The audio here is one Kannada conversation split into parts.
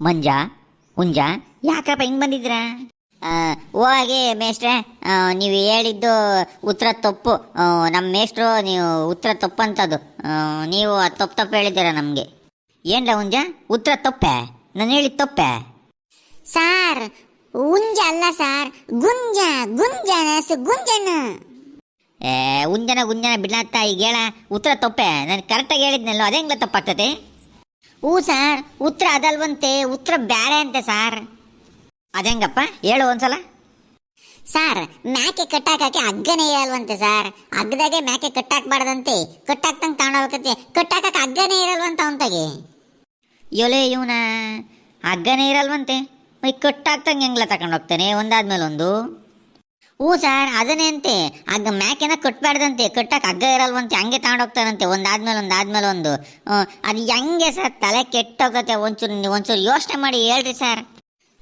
ಮಂಜ ಹುಂಜ ಯಾಕಪ್ಪ ಹಿಂಗೆ ಬಂದಿದ್ದೀರಾ? ಓ ಹೋಗಿ ಮೇಷ್ಟ್ರೆ ನೀವು ಹೇಳಿದ್ದು ಉತ್ತರ ತಪ್ಪು. ನಮ್ಮ ಮೇಷ್ಟ್ರು ನೀವು ಉತ್ತರ ತಪ್ಪಂಥದ್ದು ನೀವು ತಪ್ಪು ತಪ್ಪು ಹೇಳಿದ್ದೀರ ನಮಗೆ? ಏನ್ಲ ಹುಂಜ? ಉತ್ತರ ತಪ್ಪೆ? ನಾನು ಹೇಳಿದ ತಪ್ಪೆ? ಸಾರ್ ಉಂಜ ಅಲ್ಲ ಸಾರ್ ಗುಂಜ ಗುಂಜನ ಗುಂಜನ ಏ ಹುಂಜನ ಗುಂಜನ ಬಿಡ್ಲತ್ತ ಈಗ ಹೇಳ ಉತ್ತರ ತಪ್ಪೆ? ನಾನು ಕರೆಕ್ಟಾಗಿ ಹೇಳಿದ್ನಲ್ಲೋ ಅದೇ ಹೆಂಗ್ಲ ತಪ್ಪಾಗ್ತದೆ ಹ್ಞೂ ಸರ್ ಉತ್ತರ ಅದಲ್ವಂತೆ ಉತ್ತರ ಬ್ಯಾರೆ ಅಂತೆ ಸಾರ್. ಅದೆಂಗಪ್ಪ ಹೇಳು ಒಂದ್ಸಲ. Sir ಮ್ಯಾಕೆ ಕಟ್ಟಾಕಕ್ಕೆ ಹಗ್ಗನೇ ಇರಲ್ವಂತೆ sir. ಹಗ್ಗದಾಗೆ ಮ್ಯಾಕೆ ಕಟ್ಟಾಕ್ಬಾರ್ದಂತೆ. ಕಟ್ಟಾಕ್ತಂಗೆ ತಗೊಂಡೋಗ್ಬೇಕಂತೆ ಕಟ್ಟಾಕಕ್ಕೆ ಹಗ್ಗನೇ ಇರಲ್ವಂತ ಅವಂತಾಗೆ ಯೋಲೆ ಇವನ ಹಗ್ಗನೇ ಇರಲ್ವಂತೆ. ಮೈ ಕಟ್ಟಾಕ್ತಂಗೆ ಹೆಂಗ್ಲ ತಗೊಂಡೋಗ್ತಾನೆ ಒಂದಾದ್ಮೇಲೆ ಒಂದು ಹ್ಞೂ ಸರ್, ಅದನ್ನೇ ಅಂತೆ. ಹಗ್ಗ ಮ್ಯಾಕೆನ ಕಟ್ಬಾರ್ದಂತೆ. ಕಟ್ಟಕ್ಕೆ ಹಗ್ಗ ಇರಲ್ವಂತೆ, ಹಂಗೆ ತಗೊಂಡೋಗ್ತಾನಂತೆ. ಒಂದಾದ್ಮೇಲೆ ಒಂದು, ಆದ್ಮೇಲೆ ಒಂದು. ಅದು ಹೆಂಗೆ ಸರ್ ತಲೆ ಕೆಟ್ಟೋಗತ್ತೆ ಒಂಚೂರು ಒಂಚೂರು ಯೋಚನೆ ಮಾಡಿ ಹೇಳ್ರಿ ಸರ್.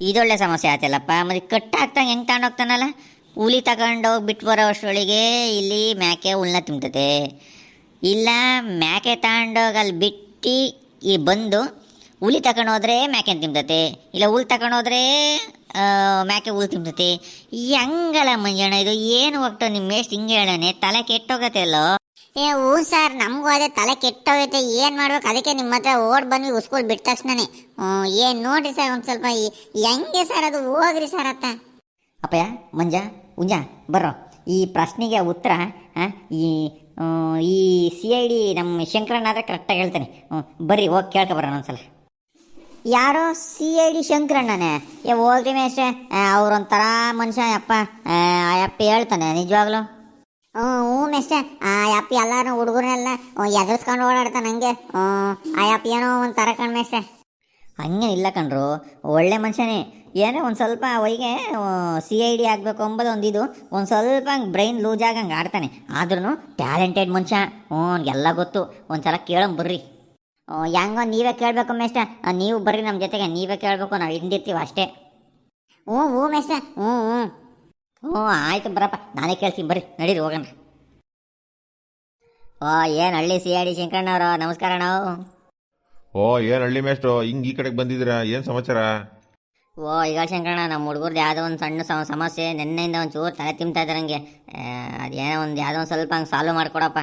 ಇದೊಳ್ಳೆ ಸಮಸ್ಯೆ ಆಯ್ತಲ್ಲಪ್ಪ ಮತ್ತೆ ಕಟ್ಟಾಗ್ತಂಗೆ ಹೆಂಗೆ ತಗೊಂಡೋಗ್ತಾನಲ್ಲ? ಹುಲಿ ತಗೊಂಡೋಗಿ ಬಿಟ್ಟು ಬರೋ ಅಷ್ಟರೊಳಗೆ ಇಲ್ಲಿ ಮ್ಯಾಕೆ ಹುಲ್ನ ತಿಂತತೆ ಇಲ್ಲ, ಮ್ಯಾಕೆ ತಗೊಂಡೋಗಿ ಅಲ್ಲಿ ಬಿಟ್ಟು ಈ ಬಂದು ಹುಲಿ ತಗೊಂಡೋದ್ರೆ ಮ್ಯಾಕೆ ತಿಂತತೆ ಇಲ್ಲ, ಹುಲ್ ತಗೊಂಡೋದ್ರೆ ಮ್ಯಾಕೆ ಹುಲ್ ತಿಂತತೆ ಹೆಂಗಲ್ಲ ಮಂಜಣ್ಣ ಇದು ಏನು ಹೋಗ್ತಾವ ನಿಮ್ಮ ಮೇಸ್ಟ್ ಹಿಂಗೆ ಹೇಳನೆ? ತಲೆ ಕೆಟ್ಟೋಗತ್ತೆ ಅಲ್ಲೋ? ಏ ಹ್ಞೂ ಸರ್ ನಮಗೂ ಅದೇ ತಲೆ ಕೆಟ್ಟೋಗೈತೆ ಏನು ಮಾಡ್ಬೇಕು? ಅದಕ್ಕೆ ನಿಮ್ಮ ಹತ್ರ ಓಡ್ ಬಂದ್ವಿ ಉಸ್ಕೂಲ್ ಬಿಟ್ಟ ತಕ್ಷಣನೇ. ಏನು ನೋಡ್ರಿ ಸರ್ ಒಂದು ಸ್ವಲ್ಪ ಹೆಂಗೆ ಸರ್ ಅದು ಹೋಗ್ರಿ ಸರ್ ಅತ್ತ? ಅಪ್ಪಯ್ಯ ಮಂಜ ಉಂಜ ಬರ್ರೋ. ಈ ಪ್ರಶ್ನೆಗೆ ಉತ್ತರ ಈ ಈ ಸಿ ಐ ಡಿ ನಮ್ಮ ಶಂಕರಣ್ಣ ಆದರೆ ಕರೆಕ್ಟಾಗಿ ಹೇಳ್ತಾನೆ. ಹ್ಞೂ ಬರ್ರಿ ಹೋಗಿ ಕೇಳ್ಕೊಬರೋಣ ಒಂದ್ಸಲ. ಯಾರೋ ಸಿ ಐ ಡಿ ಶಂಕರಣ್ಣನೇ. ಏ ಹೋಗ್ರಿ ಮೇಷ್ಟ್ರೆ. ಅವ್ರೊಂಥರ ಮನುಷ್ಯ ಅಪ್ಪ ಆ, ಅಪ್ಪ ಹೇಳ್ತಾನೆ ನಿಜವಾಗ್ಲೂ? ಹ್ಞೂ ಹ್ಞೂ ಮೆಸ್ಟೆ ಆ ಯಪ್ಪ ಎಲ್ಲಾರು ಹುಡುಗರನ್ನೆಲ್ಲ ಎದುರಿಸ್ಕೊಂಡು ಓಡಾಡ್ತಾನೆ ಹಂಗೆ. ಹ್ಞೂ ಆ ಯಪ್ಪ ಏನೋ ಒಂದು ಥರ ಕಣ್ ಹಂಗೆ ಇಲ್ಲ ಕಣ್ರು. ಒಳ್ಳೆ ಮನುಷ್ಯನೇ. ಏನೋ ಒಂದು ಸ್ವಲ್ಪ ಅವರಿಗೆ ಸಿ ಐ ಡಿ ಆಗಬೇಕು ಅಂಬೋದು ಒಂದು ಇದು ಒಂದು ಸ್ವಲ್ಪ ಹಂಗೆ ಬ್ರೈನ್ ಲೂಸ್ ಆಗಂಗೆ ಆಡ್ತಾನೆ. ಆದ್ರೂ ಟ್ಯಾಲೆಂಟೆಡ್ ಮನುಷ್ಯ. ಹ್ಞೂ ಎಲ್ಲ ಗೊತ್ತು. ಒಂದು ಸಲ ಕೇಳಂ ಬರ್ರಿ. ಹ್ಞೂ, ಹೆಂಗೋ ನೀವೇ ಕೇಳಬೇಕು ಮೇಷ್ಟ ನೀವು ಬರ್ರಿ ನಮ್ಮ ಜೊತೆಗೆ ನೀವೇ ಕೇಳಬೇಕು ನಾವು ಹಿಂದಿರ್ತೀವಿ ಅಷ್ಟೇ. ಹ್ಞೂ ಹ್ಞೂ ಮೇಷ್ಟ ಹ್ಞೂ ಹ್ಞೂ. ಹ್ಞೂ ಆಯಿತು ಬರಪ್ಪ ನಾನೇ ಕೇಳ್ತೀನಿ ಬರ್ರಿ ನಡೀರಿ ಹೋಗೋಣ. ಓ ಏನು ಹಳ್ಳಿ ಸಿ ಐ ಡಿ ಶಂಕರಣ್ಣವರು ನಮಸ್ಕಾರ ನಾವು ಓ ಏನು ಹಳ್ಳಿ ಮೇಷ್ಟ್ರು ಹಿಂಗೆ ಈ ಕಡೆಗೆ ಬಂದಿದ್ದೀರಾ ಏನು ಸಮಾಚಾರ? ಓ ಈಗ ಶಂಕರಣ್ಣ ನಮ್ಮ ಹುಡುಗರ್ದು ಯಾವುದೋ ಒಂದು ಸಣ್ಣ ಸಮ- ಸಮಸ್ಯೆ ನಿನ್ನೆಯಿಂದ ಒಂದು ಚೂರು ತಲೆ ತಿಂತಾ ಇದ್ದಾರೆ ನನಗೆ ಅದೇನೋ ಒಂದು ಯಾವುದೋ ಒಂದು ಸ್ವಲ್ಪ ಹಂಗೆ ಸಾಲ್ವ್ ಮಾಡಿಕೊಡಪ್ಪ.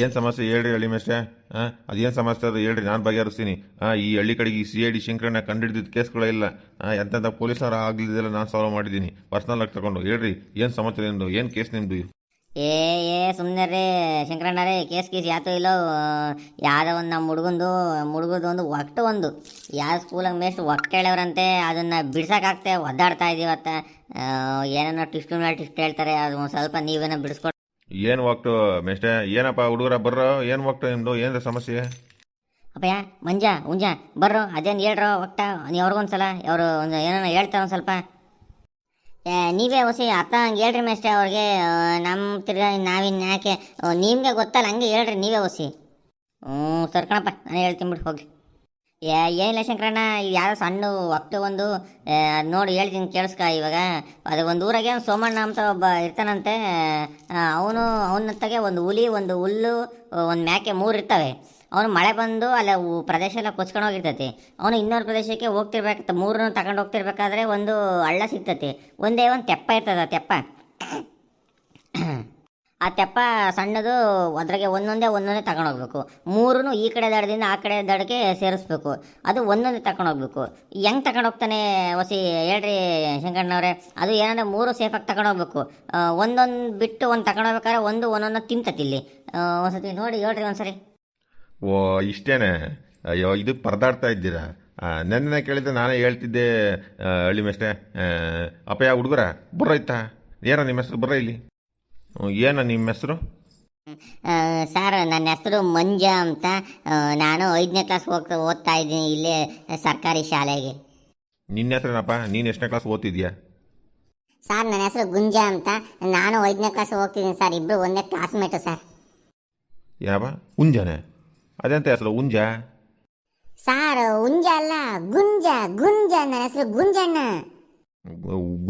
ಏನು ಸಮಸ್ಯೆ? ಹೇಳ್ರಿ ಹಳ್ಳಿ ಮೇಷ್ಟೆ ಹಾಂ ಅದೇನು ಸಮಸ್ಯೆ ಅದು? ಹೇಳ್ರಿ, ನಾನು ಬಗೆಹರಿಸ್ತೀನಿ. ಹಾಂ ಈ ಹಳ್ಳಿ ಕಡೆಗೆ ಈ ಸಿ ಐ ಡಿ ಶಂಕರಣ್ಣ ಕಂಡಿಡಿದ ಕೇಸ್ಗಳೇ ಇಲ್ಲ. ಹಾಂ ಎಂತೆಂಥ ಪೊಲೀಸರು ಆಗಲಿದ್ದೆಲ್ಲ ನಾನು ಸಾಲ್ವ್ ಮಾಡಿದ್ದೀನಿ. ಪರ್ಸ್ನಲ್ ಆಗಿ ತಗೊಂಡು. ಹೇಳ್ರಿ, ಏನು ಸಮಸ್ಯೆ ನಿಮ್ಮದು ಏನು ಕೇಸ್ ನಿಮ್ಮದು ಏ ಏ ಸುಮ್ಮನೆ ರೀ ಶಂಕರಣ್ಣ ರೀ ಕೇಸ್ ಕೇಸ್ ಯಾತೋ ಇಲ್ಲೋ. ಯಾವುದೋ ಒಂದು ನಮ್ಮ ಹುಡುಗಂದು ಹುಡುಗದು ಒಂದು ಒಟ್ಟು ಒಂದು. ಯಾವ ಸ್ಕೂಲಾಗ ಮೇಸ್ಟ್ ಒಟ್ಟು ಹೇಳವ್ರಂತೆ ಅದನ್ನು ಬಿಡ್ಸೋಕ್ಕಾಗ್ತೆ ಒದ್ದಾಡ್ತಾ ಇದ್ದೀವತ್ತ ಏನೇನೋ ಟಿಸ್ಟು ಮೇಲೆ ಟಿಸ್ಟ್ ಹೇಳ್ತಾರೆ, ಅದು ಒಂದು ಸ್ವಲ್ಪ ನೀವೇನೋ ಬಿಡಿಸ್ಕೊಟ್ಟು ಏನು ಹೋಗ್ತು ಮೆಸ್ಟೆ ಏನಪ್ಪ ಹುಡುಗರ ಬರ್ರೋ? ಏನು ಹೋಗ್ತು ನಿಮ್ಮದು ಏನು ಸಮಸ್ಯೆ? ಅಪ್ಪಯ್ಯ ಮಂಜ ಉಂಜ ಬರ್ರೋ. ಅದೇನು ಹೇಳ್ರೋ ಹೋಗ್ತಾ ನೀವು ಅವ್ರಿಗೊಂದ್ಸಲ ಅವರು ಒಂದು ಏನೋ ಹೇಳ್ತಾರೆ ಒಂದು ಸ್ವಲ್ಪ. ಏ, ನೀವೇ ಹೊಸಿ ಅಪ್ಪ ಹಂಗೆ ಹೇಳ್ರಿ ಮೇಷ್ಟೇ ಅವ್ರಿಗೆ. ನಮ್ಮ ತಿರ್ಗಾ ನಾವಿನ್ ಯಾಕೆ ನಿಮಗೆ ಗೊತ್ತಲ್ಲ ಹಂಗೆ ಹೇಳ್ರಿ ನೀವೇ ಹೊಸಿ ಹ್ಞೂ ಸರ್ಕಣಪ್ಪ ನಾನು ಹೇಳ್ತೀನಿ ಬಿಡಿ ಹೋಗಿ ಏ ಏನಿಲ್ಲ ಶಂಕರಣ್ಣ ಇದು ಯಾರೋ ಸಣ್ಣ ಒಪ್ತು ಒಂದು ನೋಡಿ ಹೇಳ್ತೀನಿ, ಕೇಳಿಸ್ಕ ಇವಾಗ. ಅದು ಒಂದು ಊರಾಗೆ ಸೋಮಣ್ಣ ಅಂತ ಒಬ್ಬ ಇರ್ತಾನಂತೆ. ಅವನು ಅವನತ್ತಾಗೆ ಒಂದು ಹುಲಿ, ಒಂದು ಹುಲ್ಲು, ಒಂದು ಮ್ಯಾಕೆ ಮೂರು ಇರ್ತವೆ. ಅವನು ಮಳೆ ಬಂದು ಅಲ್ಲ ಪ್ರದೇಶ ಎಲ್ಲ ಕೊಚ್ಕೊಂಡು ಹೋಗಿರ್ತೈತಿ. ಅವನು ಇನ್ನೊಂದು ಪ್ರದೇಶಕ್ಕೆ ಹೋಗ್ತಿರ್ಬೇಕು ಮೂರನ್ನು ತಗೊಂಡು ಹೋಗ್ತಿರ್ಬೇಕಾದ್ರೆ ಒಂದು ಹಳ್ಳ ಸಿಗ್ತತಿ. ಒಂದೇ ಒಂದು ತೆಪ್ಪ ಇರ್ತದೆ ತೆಪ್ಪ. ಆ ತೆಪ್ಪ ಸಣ್ಣದು ಅದ್ರಾಗೆ ಒಂದೊಂದೇ ಒಂದೊಂದೇ ತಗೊಂಡೋಗ್ಬೇಕು ಮೂರೂ ಈ ಕಡೆ ದಡದಿಂದ ಆ ಕಡೆ ದಡಕ್ಕೆ ಸೇರಿಸ್ಬೇಕು. ಅದು ಒಂದೊಂದೇ ತಗೊಂಡೋಗ್ಬೇಕು ಹೆಂಗೆ ತಗೊಂಡೋಗ್ತಾನೆ ಹೊಸಿ ಹೇಳ್ರಿ ಶಂಕಣ್ಣವ್ರೆ. ಅದು ಏನಂದ್ರೆ ಮೂರು ಸೇಫಾಗಿ ತಗೊಂಡೋಗ್ಬೇಕು ಒಂದೊಂದು ಬಿಟ್ಟು ಒಂದು ತಗೊಂಡೋಗ್ಬೇಕಾದ್ರೆ ಒಂದು ಒಂದೊಂದು ತಿಂತತಿ ಇಲ್ಲಿ. ಆ, ಒಂದ್ಸತಿ ನೋಡಿ ಹೇಳ್ರಿ ಒಂದ್ಸರಿ. ಓ ಇಷ್ಟೇನೆ. ಅಯ್ಯೋ ಇದು ಪರದಾಡ್ತಾ ಇದ್ದೀರಾ? ನೆನ್ನೆ ಕೇಳಿದ್ದೆ ನಾನೇ ಹೇಳ್ತಿದ್ದೆ ಹಳ್ಳಿ ಅಪ್ಪ ಅಪ್ಪಯ್ಯ ಹುಡುಗರ ಬರ್ರೈತಾ ಏನೋ ನಿಮ್ಮ ಹೆಸರು ಬರ್ರ ಇಲ್ಲಿ? ಏನೋ ನಿಮ್ಮ ಹೆಸರು? ಸರ್ ನನ್ನ ಹೆಸರು ಮಂಜ ಅಂತ. ನಾನು ಐದನೇ ಕ್ಲಾಸ್ ಹೋಗ್ತಾ ಓದ್ತಾ ಇದ್ದೀನಿ ಇಲ್ಲೇ ಸರ್ಕಾರಿ ಶಾಲೆಗೆ. ನಿನ್ನ ಹೆಸರೇನಪ್ಪ? ನೀನು ಎಷ್ಟನೇ ಕ್ಲಾಸ್ ಓದ್ತಿದ್ಯಾ? ಸರ್ ನನ್ನ ಹೆಸರು ಗುಂಜ ಅಂತ. ನಾನು ಐದನೇ ಕ್ಲಾಸ್ ಹೋಗ್ತಿದ್ದೀನಿ ಸರ್. ಇಬ್ಬರು ಒಂದೇ ಕ್ಲಾಸ್ಮೇಟು ಸರ್. ಏನಪ್ಪ? ಉಂಜನೆ? ಅದೆಂತ ಹೆಸರು? ಉಂಜ? ಸರ್ ಉಂಜ ಅಲ್ಲ ಗುಂಜ ಗುಂಜ ನನ್ನ ಹೆಸರು ಗುಂಜಣ್ಣ.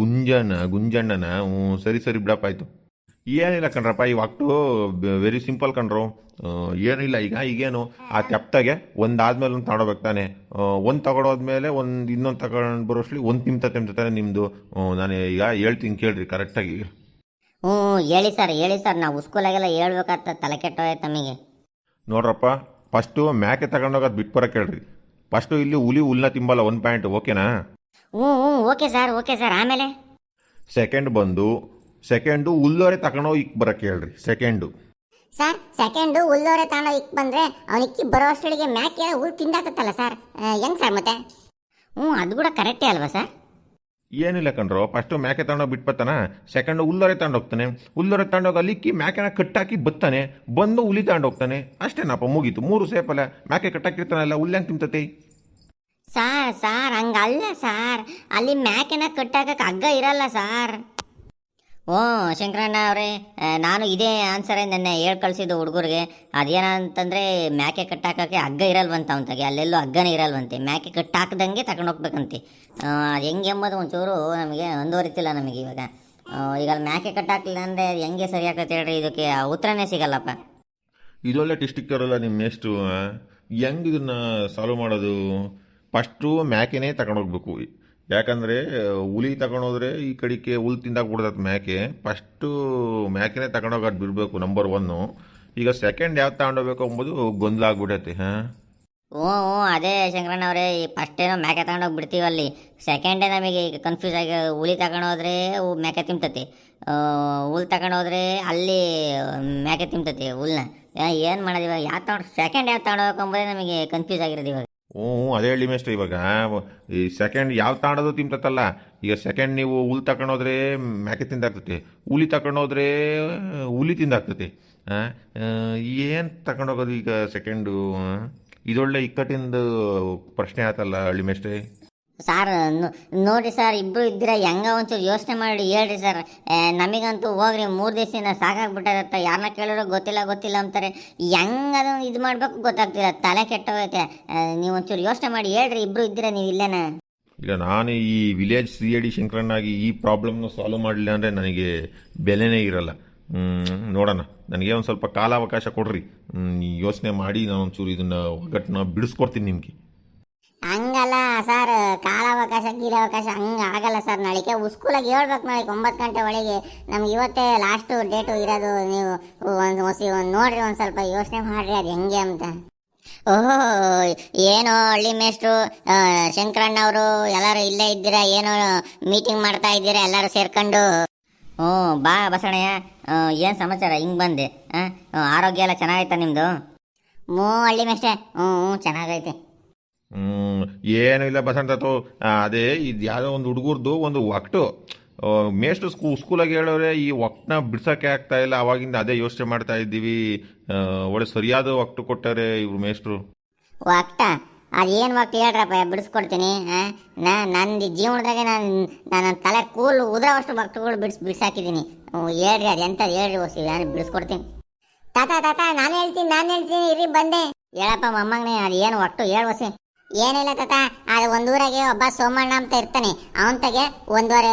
ಗುಂಜಣ್ಣ ಗುಂಜಣ್ಣನ? ಹ್ಞೂ ಸರಿ ಸರಿ ಬಿಡಪ್ಪ ಆಯಿತು. ಏನಿಲ್ಲ ಕಣ್ರಪ್ಪ ಈ ವಾಕ್ಟು ವೆರಿ ಸಿಂಪಲ್ ಕಣ್ರು. ಏನಿಲ್ಲ ಈಗ ಈಗೇನು ಆ ತೆಪ್ತಾಗೆ ಒಂದಾದ್ಮೇಲೆ ಒಂದು ತಗೊಳ್ಬೇಕು ತಾನೆ. ಒಂದು ತಗೊಳೋದ್ಮೇಲೆ ಒಂದು ಇನ್ನೊಂದು ತಗೊಂಡು ಬರೋಷ್ಟು ಒಂದು ತಿಂತ ತಿಂತಾನೆ ನಿಮ್ಮದು ನಾನು ಈಗ ಹೇಳ್ತೀನಿ ಕೇಳ್ರಿ ಕರೆಕ್ಟಾಗಿ ಹ್ಞೂ ಹೇಳಿ ಸರ್ ಹೇಳಿ ಸರ್ ನಾವು ಸ್ಕೂಲಾಗೆಲ್ಲ ಹೇಳ್ಬೇಕಾಗ್ತದೆ ತಲೆ ಕೆಟ್ಟೋಯ್ತು ತಮಗೆ ನೋಡ್ರಪ್ಪ ಫಸ್ಟು ಮ್ಯಾಕೆ ತಗೊಂಡೋಗೋದು ಬಿಟ್ಟು ಬರೋಕೆ ಹೇಳ್ರಿ. ಫಸ್ಟು ಇಲ್ಲಿ ಹುಲಿ ಹುಲ್ನ ತಿಂಬಲ್ಲ ಒಂದು ಪಾಯಿಂಟ್ ಓಕೆನಾ ಹ್ಞೂ ಹ್ಞೂ ಓಕೆ ಸರ್ ಓಕೆ ಸರ್ ಆಮೇಲೆ? ಸೆಕೆಂಡ್ ಬಂದು ಸೆಕೆಂಡು ಉಲ್ಲೋರೆ ತಗೊಂಡೋಗಿ ಇಕ್ ಬರೋಕೆ ಹೇಳ್ರಿ ಸೆಕೆಂಡು. ಸರ್ ಸೆಕೆಂಡು ಉಲ್ಲೋರೆ ತಗೊಂಡು ಇಕ್ ಬಂದ್ರೆ ಅವನಿಕ್ಕಿ ಬರೋ ಅಷ್ಟೊಳಗೆ ಮ್ಯಾಕೆ ಹುಲ್ ತಿಂದಾಕತ್ತಲ್ಲ ಸರ್? ಹೆಂಗ್ ಸರ್ ಮತ್ತೆ? ಹ್ಞೂ ಅದು ಕೂಡ ಕರೆಕ್ಟೇ ಅಲ್ವಾ ಸರ್? ಏನಿಲ್ಲ ಕಣ್ರು ಫಸ್ಟು ಮ್ಯಾಕೆ ತಗೊಂಡೋಗಿ ಬಿಟ್ಬತ್ತಾನ ಸೆಕೆಂಡ್ ಉಲ್ಲೋರೆ ತಗೊಂಡೋಗ್ತಾನೆ ಉಲ್ಲೋರೆ ತಗೊಂಡೋಗಿ ಅಲ್ಲಿಕ್ಕಿ ಮ್ಯಾಕೆನ ಕಟ್ಟಾಕಿ ಬತ್ತಾನೆ ಬಂದು ಹುಲಿ ತಗೊಂಡೋಗ್ತಾನೆ ಅಷ್ಟೇನಪ್ಪ ಮುಗೀತು ಮೂರು ಸೇಪಲ್ಲ. ಮ್ಯಾಕೆ ಕಟ್ಟಾಕಿರ್ತಾನಲ್ಲ ಹುಲ್ಲಂಗೆ ತಿಂತತಿ? ಸಾರ್ ಸಾರ್ ಹಂಗಲ್ಲ ಸಾರ್. ಅಲ್ಲಿ ಮ್ಯಾಕೆನ ಕಟ್ಟಾಕಕ್ಕೆ ಹಗ್ಗ ಇರಲ್ಲ ಸಾರ್. ಓ, ಶಂಕರಣ್ಣ ಅವರೇ ನಾನು ಇದೇ ಆನ್ಸರೇ ನೆನ್ನೆ ಹೇಳಿ ಕಳಿಸಿದ್ದು ಹುಡುಗರಿಗೆ. ಅದೇನಂತಂದರೆ ಮ್ಯಾಕೆ ಕಟ್ಟಾಕಕ್ಕೆ ಹಗ್ಗ ಇರಲ್ವಂತ ಅವಂತಾಗೆ ಅಲ್ಲೆಲ್ಲೂ ಹಗ್ಗನೇ ಇರಲ್ವಂತೆ. ಮ್ಯಾಕೆ ಕಟ್ಟಾಕ್ದಂಗೆ ತಗೊಂಡು ಹೋಗ್ಬೇಕಂತೆ. ಅದು ಹೆಂಗೆ ಎಂಬುದು ಒಂಚೂರು ನಮಗೆ ಮುಂದುವರಿತಿಲ್ಲ ನಮಗೆ ಇವಾಗ. ಈಗ ಅಲ್ಲಿ ಮ್ಯಾಕೆ ಕಟ್ಟಾಕ್ಲಿಲ್ಲ ಅಂದರೆ ಹೆಂಗೆ ಸರಿ ಆಗ್ತೈತೆ ಹೇಳ್ರಿ, ಇದಕ್ಕೆ ಉತ್ತರನೇ ಸಿಗಲ್ಲಪ್ಪ. ಇದೊಳ್ಳೆ ಟಿಸ್ಟಿಕ್ ಅವರಲ್ಲ ನಿಮ್ಮ ಎಷ್ಟು ಹೆಂಗೆ ಇದನ್ನ ಸಾಲ್ವ್ ಮಾಡೋದು? ಫಸ್ಟು ಮ್ಯಾಕೆನೇ ತಗೊಂಡೋಗ್ಬೇಕು ಯಾಕಂದರೆ, ಹುಲಿ ತಗೊಂಡೋದ್ರೆ ಈ ಕಡೆಗೆ ಹುಲ್ ತಿಂದಾಕ್ ಬಿಡ್ತದೆ ಮ್ಯಾಕೆ ಫಸ್ಟು ಮ್ಯಾಕೆನೇ ತಗೊಂಡೋಗೋದು ಬಿಡಬೇಕು ನಂಬರ್ ಒನ್ನು ಈಗ ಸೆಕೆಂಡ್ ಯಾವ್ದು ತಗೊಂಡೋಗ್ಬೇಕು ಎಂಬುದು ಗೊಂದಲ ಆಗ್ಬಿಡೈತೆ ಹಾಂ? ಹ್ಞೂ ಹ್ಞೂ, ಅದೇ ಶಂಕರಣ್ಣ ಅವರೇ, ಈ ಫಸ್ಟ್ ಏನೋ ಮ್ಯಾಕೆ ತಗೊಂಡೋಗಿ ಬಿಡ್ತೀವಿ ಅಲ್ಲಿ. ಸೆಕೆಂಡೇ ನಮಗೆ ಈಗ ಕನ್ಫ್ಯೂಸ್ ಆಗಿ, ಹುಲಿ ತಗೊಂಡೋದ್ರೆ ಮ್ಯಾಕೆ ತಿಂತತಿ. ಹುಲ್ ತಗೊಂಡೋದ್ರೆ ಅಲ್ಲಿ ಮ್ಯಾಕೆ ತಿಂತತಿ ಹುಲ್ನ. ಏನು ಮಾಡೋದು ಇವಾಗ? ಯಾವ ತಗೊಂಡು ಸೆಕೆಂಡ್ ಯಾವ ತಗೊಂಡೋಗಕ್ಕೆ ಅಂಬೋದೇ ನಮಗೆ ಕನ್ಫ್ಯೂಸ್ ಆಗಿರೋದು ಇವಾಗ. ಹ್ಞೂ ಅದೇ ಹೇಳಿ ಮೇಸ್ಟ್ರಿ ಇವಾಗ. ಈ ಸೆಕೆಂಡ್ ಯಾವ ತಾಣದು ತಿಂತತ್ತಲ್ಲ? ಈಗ ಸೆಕೆಂಡ್ ನೀವು ಹುಲ್ ತಗೊಂಡೋದ್ರೆ ಮ್ಯಾಕೆ ತಿಂದಾಗ್ತೈತಿ? ಹುಲಿ ತಗೊಂಡೋದ್ರೆ ಹುಲಿ ತಿಂದಾಗ್ತೈತಿ. ಏನು ತಗೊಂಡೋಗೋದು ಈಗ ಸೆಕೆಂಡು ಇದೊಳ್ಳೆ ಇಕ್ಕಟ್ಟಿಂದು ಪ್ರಶ್ನೆ ಆತಲ್ಲ ಹಳ್ಳಿ ಮೇಷ್ಟ್ರೆ. ಸರ್ ನೋಡಿ ಸರ್ ಇಬ್ಬರು ಇದ್ದೀರ ಹೆಂಗ ಒಂಚೂರು ಯೋಚನೆ ಮಾಡಿ ಹೇಳ್ರಿ ಸರ್. ನಮಗಂತೂ ಹೋಗ್ರಿ ಮೂರು ದಿವಸದಿಂದ ಸಾಕಾಗ್ಬಿಟ್ಟಿರತ್ತ ಯಾರನ್ನ ಕೇಳಿದ್ರು ಗೊತ್ತಿಲ್ಲ ಗೊತ್ತಿಲ್ಲ ಅಂತಾರೆ. ಹೆಂಗೆ ಅದನ್ನು ಇದು ಮಾಡ್ಬೇಕು ಗೊತ್ತಾಗ್ತಿಲ್ಲ ತಲೆ ಕೆಟ್ಟೋಗೈತೆ. ನೀವು ಒಂಚೂರು ಯೋಚನೆ ಮಾಡಿ ಹೇಳ್ರಿ ಇಬ್ಬರು ಇದ್ದೀರ ನೀವು ಇಲ್ಲೇನ? ಇಲ್ಲ ನಾನು ಈ ವಿಲೇಜ್ ಸಿ ಎ ಡಿ ಶಂಕರನಾಗಿ ಈ ಪ್ರಾಬ್ಲಮ್ನ ಸಾಲ್ವ್ ಮಾಡಲಿಲ್ಲ ಅಂದರೆ ನನಗೆ ಬೆಲೆನೇ ಇರಲ್ಲ. ನೋಡೋಣ. ನನಗೆ ಒಂದು ಸ್ವಲ್ಪ ಕಾಲಾವಕಾಶ ಕೊಡ್ರಿ. ಯೋಚನೆ ಮಾಡಿ ನಾನು ಒಂಚೂರು ಇದನ್ನ ಒಗ್ಗಟ್ಟನ್ನ ಬಿಡಿಸ್ಕೊಡ್ತೀನಿ ನಿಮಗೆ. ಹಂಗಲ್ಲ ಸರ್, ಕಾಲಾವಕಾಶ, ಗೀಲಾವಕಾಶ ಹಂಗೆ ಆಗಲ್ಲ ಸರ್. ನಾಳೆಗೆ ಉಸ್ಕೂಲಾಗಿ ಹೇಳ್ಬೇಕು ನಾಳೆಗೆ ಒಂಬತ್ತು ಗಂಟೆ ಒಳಗೆ ನಮ್ಗೆ ಇವತ್ತೇ ಲಾಸ್ಟ್ ಡೇಟು ಇರೋದು ನೀವು ಒಂದು ಹೊಸಿ ಒಂದು ನೋಡ್ರಿ ಒಂದು ಸ್ವಲ್ಪ ಯೋಚನೆ ಮಾಡ್ರಿ ಅದು ಹೆಂಗೆ ಅಂತ. ಓಹೋ, ಏನೋ ಹಳ್ಳಿ ಮೇಷ್ಟ್ರು ಶಂಕರಣ್ಣವರು ಎಲ್ಲರೂ ಇಲ್ಲೇ ಇದ್ದೀರಾ, ಏನೋ ಮೀಟಿಂಗ್ ಮಾಡ್ತಾ ಇದ್ದೀರಾ, ಎಲ್ಲರೂ ಸೇರ್ಕೊಂಡು. ಹ್ಞೂ, ಬಾ ಬಸಣಯ್ಯ ಏನು ಸಮಾಚಾರ? ಹಿಂಗೆ ಬಂದೆ? ಆರೋಗ್ಯ ಎಲ್ಲ ಚೆನ್ನಾಗೈತಾ ನಿಮ್ಮದು ಮೂ ಹಳ್ಳಿ ಮೇಷ್ಟೆ ಹ್ಞೂ ಹ್ಞೂ, ಚೆನ್ನಾಗೈತೆ. ಏನು ಇಲ್ಲ ಬಸಂತತ್ತು ಅದೇ, ಇದು ಯಾವುದೋ ಒಂದು ಹುಡುಗರ್ದು ಒಂದು ಒಕ್ಟು ಮೇಷ್ಟು ಸ್ಕೂ, ಸ್ಕೂಲಾಗಿ ಹೇಳೋರೆ, ಈ ಒಕ್ಟನ್ನ ಬಿಡ್ಸೋಕೆ ಆಗ್ತಾ ಇಲ್ಲ. ಅವಾಗಿಂದ ಅದೇ ಯೋಚನೆ ಮಾಡ್ತಾ ಇದ್ದೀವಿ. ಒಳ್ಳೆ ಸರಿಯಾದ ಒಕ್ಟು ಕೊಟ್ಟಾರೆ ಇವ್ರು ಮೇಷ್ಟ್ರು. ಒಕ್ಟ ಅದೇನು ಒಕ್ಟು ಹೇಳ್ರಪ್ಪ, ಬಿಡಿಸ್ಕೊಡ್ತೀನಿ ನಾ, ನಂದು ಜೀವನದಾಗೆ ನಾನು ನನ್ನ ತಲೆ ಕೂಲ್ ಉದ್ರವಷ್ಟು ಒಕ್ಟುಗಳು ಬಿಡಿಸ್, ಬಿಡಿಸಾಕಿದ್ದೀನಿ. ಹೇಳ್ರಿ, ಅದು ಎಂತ ಹೇಳ್ರಿ ಓಸಿ ನಾನು ಬಿಡಿಸ್ಕೊಡ್ತೀನಿ. ತಾತ ತಾತ, ನಾನು ಹೇಳ್ತೀನಿ ನಾನು ಹೇಳ್ತೀನಿ ಇರಿ ಬಂದೆ. ಹೇಳಪ್ಪ, ಮೊಮ್ಮಗನೇ ಅದು ಏನು ಒಟ್ಟು ಹೇಳು ಹೊಸಿ ಏನಿಲ್ಲ ತಾತ ಅದು ಒಂದೂರಾಗೆ ಒಬ್ಬ ಸೋಮಣ್ಣ ಅಂತ ಇರ್ತಾನೆ. ಅವನ್ತಾಗೆ ಒಂದೂವರೆ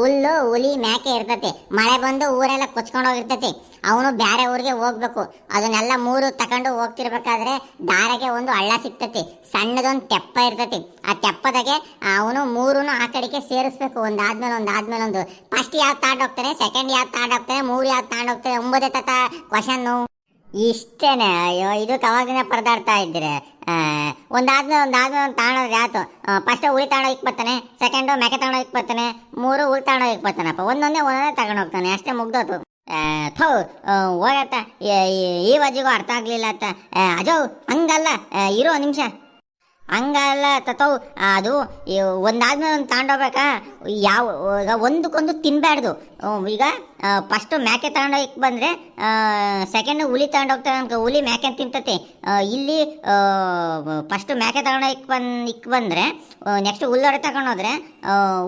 ಹುಲ್ಲು, ಹುಲಿ ಮ್ಯಾಕೆ ಇರ್ತತಿ. ಮಳೆ ಬಂದು ಊರೆಲ್ಲ ಕೊಚ್ಕೊಂಡು ಹೋಗಿರ್ತತಿ. ಅವನು ಬೇರೆ ಊರಿಗೆ ಹೋಗ್ಬೇಕು. ಅದನ್ನೆಲ್ಲ ಮೂರು ತಕೊಂಡು ಹೋಗ್ತಿರ್ಬೇಕಾದ್ರೆ ದಾರಿಗೆ ಒಂದು ಹಳ್ಳ ಸಿಗ್ತತಿ. ಸಣ್ಣದೊಂದು ತೆಪ್ಪ ಇರ್ತತಿ. ಆ ತೆಪ್ಪದಾಗೆ ಅವನು ಮೂರೂ ಆ ಕಡೆಗೆ ಸೇರಿಸ್ಬೇಕು. ಒಂದಾದ್ಮೇಲೆ ಒಂದು, ಆದ್ಮೇಲೆ ಒಂದು. ಫಸ್ಟ್ ಯಾವ್ದು ತಾಂಡ್ ಹೋಗ್ತಾನೆ ಸೆಕೆಂಡ್ ಯಾವ್ದು ತಾಂಡ್ ಹೋಗ್ತಾನೆ, ಮೂರು ಯಾವ್ದು ತಾಂಡ್ ಹೋಗ್ತಾನೆ ಒಂಬದೇ ತಾತ ಕ್ವಶನ್ನು ಇಷ್ಟೇನೆ. ಅಯ್ಯೋ ಇದಕ್ಕೆ ಅವಾಗಿನ ಪರದಾಡ್ತಾ ಇದ್ದೀರಿ. ಒಂದಾದ್ಮೇಲೆ ಒಂದಾದ್ಮೇಲೆ ಒಂದು ತಗೊಂಡೋದ್ರೆ ಆಯ್ತು ಫಸ್ಟ್ ಉಳಿ ತಗೊಂಡೋಗಿ ಬರ್ತಾನೆ ಸೆಕೆಂಡು ಮೆಕೆ ಇಕ್ ಬರ್ತಾನೆ, ಮೂರು ಉಳಿ ಇಕ್ ಬರ್ತಾನಪ್ಪ. ಒಂದೊಂದೇ ಒಂದೊಂದೇ ತಗೊಂಡು ಹೋಗ್ತಾನೆ, ಅಷ್ಟೇ ಮುಗ್ದೋತು. ಥು ಹೋಗತ್ತ. ಈ- ಈ ಅರ್ಥ ಆಗ್ಲಿಲ್ಲ ಅತ್ತ ಅಜೋ, ಹಂಗಲ್ಲ. ಇರೋ ನಿಮಿಷ. ಹಂಗಲ್ಲ ತತವ್ ಅದು ಒಂದಾದ್ಮೇಲೆ ಒಂದು ತಗೊಂಡೋಗ್ಬೇಕಾ ಯಾವ ಒಂದಕ್ಕೊಂದು ತಿನ್ಬಾರ್ದು ಈಗ ಫಸ್ಟು ಮ್ಯಾಕೆ ತಗೊಂಡೋಗಿ ಬಂದರೆ ಸೆಕೆಂಡ್ ಹುಲಿ ತಗೊಂಡೋಗ್ತಾರೆ ಅನ್ಕೊ, ಹುಲಿ ಮ್ಯಾಕೆ ತಿಂತತಿ. ಇಲ್ಲಿ ಫಸ್ಟು ಮ್ಯಾಕೆ ತಗೊಂಡೋಗಿ ಬಂದು, ಇಕ್ ಬಂದರೆ ನೆಕ್ಸ್ಟ್ ಹುಲ್ಲೊರೆ ತಗೊಂಡೋದ್ರೆ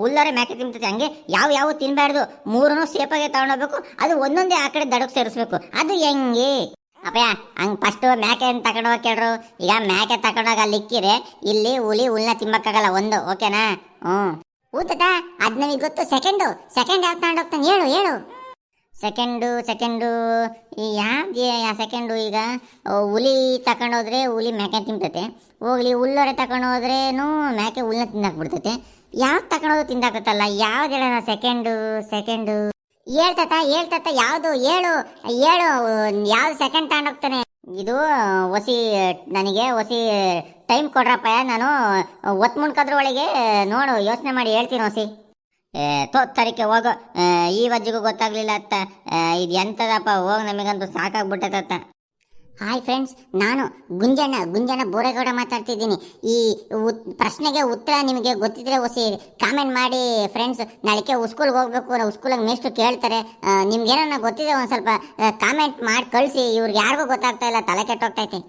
ಹುಲ್ಲೊರೆ ಮ್ಯಾಕೆ ತಿಂತತಿ. ಹಂಗೆ ಯಾವ ಯಾವ ತಿನ್ಬಾರ್ದು ಮೂರನ್ನು ಸೇಫಾಗಿ ತಗೊಂಡೋಗ್ಬೇಕು ಅದು ಒಂದೊಂದೇ ಆ ಕಡೆ ದಡಕ್ಕೆ ಸೇರಿಸ್ಬೇಕು. ಅದು ಹೆಂಗೆ? ಅಪ್ಪಯ್ಯ, ಹಂಗೆ ಫಸ್ಟು ಮ್ಯಾಕೆ ತಗೊಂಡೋಗಿ ಕೇಳ್ರು? ಈಗ ಮ್ಯಾಕೆ ತಗೊಂಡೋಗ ಅಲ್ಲಿ ಇಲ್ಲಿ ಹುಲಿ ಹುಲ್ನ ತಿಮ್ಮಕ್ಕಾಗಲ್ಲ ಒಂದು, ಓಕೆನಾ? ಹ್ಞೂ. ಊತದ ಅದು ನನಗೆ ಗೊತ್ತು ಸೆಕೆಂಡು ಸೆಕೆಂಡ್ ಯಾವ್ದು ತಗೊಂಡು ಹೋಗ್ತಾನೆ? ಹೇಳು ಹೇಳು. ಸೆಕೆಂಡು ಸೆಕೆಂಡು ಯಾವ್ದು ಯಾ ಸೆಕೆಂಡು ಈಗ ಹುಲಿ ತಗೊಂಡೋದ್ರೆ ಹುಲಿ ಮ್ಯಾಕೆ ತಿಂತತೆ. ಹೋಗ್ಲಿ, ಹುಲ್ಲೊರೆ ತಗೊಂಡೋದ್ರೇನು ಮ್ಯಾಕೆ ಹುಲ್ಲನ್ನ ತಿಂದಾಕ್ಬಿಡ್ತೈತೆ. ಯಾವ್ದು ತಗೊಂಡೋದು ತಿಂದಾಕತ್ತಲ್ಲ? ಯಾವ್ದು ಹೇಳೋಣ? ಸೆಕೆಂಡು ಸೆಕೆಂಡು ಹೇಳ್ತತ ಹೇಳ್ತತ, ಯಾವುದು ಹೇಳು ಹೇಳು, ಯಾವ್ದು ಸೆಕೆಂಡ್ ತಗೊಂಡೋಗ್ತಾನೆ ಇದು ಹೊಸಿ ನನಗೆ ಹೊಸಿ ಟೈಮ್ ಕೊಡ್ರಪ್ಪ, ನಾನು ಒತ್ತು ಮುಣ್ಕದ್ರ ಒಳಗೆ ನೋಡು, ಯೋಚನೆ ಮಾಡಿ ಹೇಳ್ತೀನಿ ಹೊಸಿ ತೋ ತರಿಕೆ ಹೋಗೋ. ಈ ವಜ್ಜಿಗೂ ಗೊತ್ತಾಗ್ಲಿಲ್ಲ ಅತ್ತ. ಇದು ಎಂತದಪ್ಪ, ಹೋಗಿ ನಮಗಂತೂ ಸಾಕಾಗ್ಬಿಟ್ಟೈತತ್ತ. ಹಾಯ್ ಫ್ರೆಂಡ್ಸ್ ನಾನು ಗುಂಜಣ್ಣ ಗುಂಜಣ್ಣ ಬೋರೇಗೌಡ ಮಾತಾಡ್ತಿದ್ದೀನಿ. ಈ ಪ್ರಶ್ನೆಗೆ ಉತ್ತರ ನಿಮಗೆ ಗೊತ್ತಿದ್ರೆ ಹೊಸಿ ಕಾಮೆಂಟ್ ಮಾಡಿ ಫ್ರೆಂಡ್ಸ್ ನಾಳೆಗೆ ಉಸ್ಕೂಲ್ಗೆ ಹೋಗ್ಬೇಕು ನಾವು ಉಸ್ಕೂಲಾಗ ಮೇಷ್ಟು ಕೇಳ್ತಾರೆ. ನಿಮ್ಗೆ ಏನನ್ನ ಗೊತ್ತಿದೆ ಒಂದು ಸ್ವಲ್ಪ ಕಾಮೆಂಟ್ ಮಾಡಿ ಕಳಿಸಿ. ಇವ್ರಿಗೆ ಯಾರಿಗೂ ಗೊತ್ತಾಗ್ತಾ ಇಲ್ಲ, ತಲೆ ಕೆಟ್ಟೋಗ್ತೈತೆ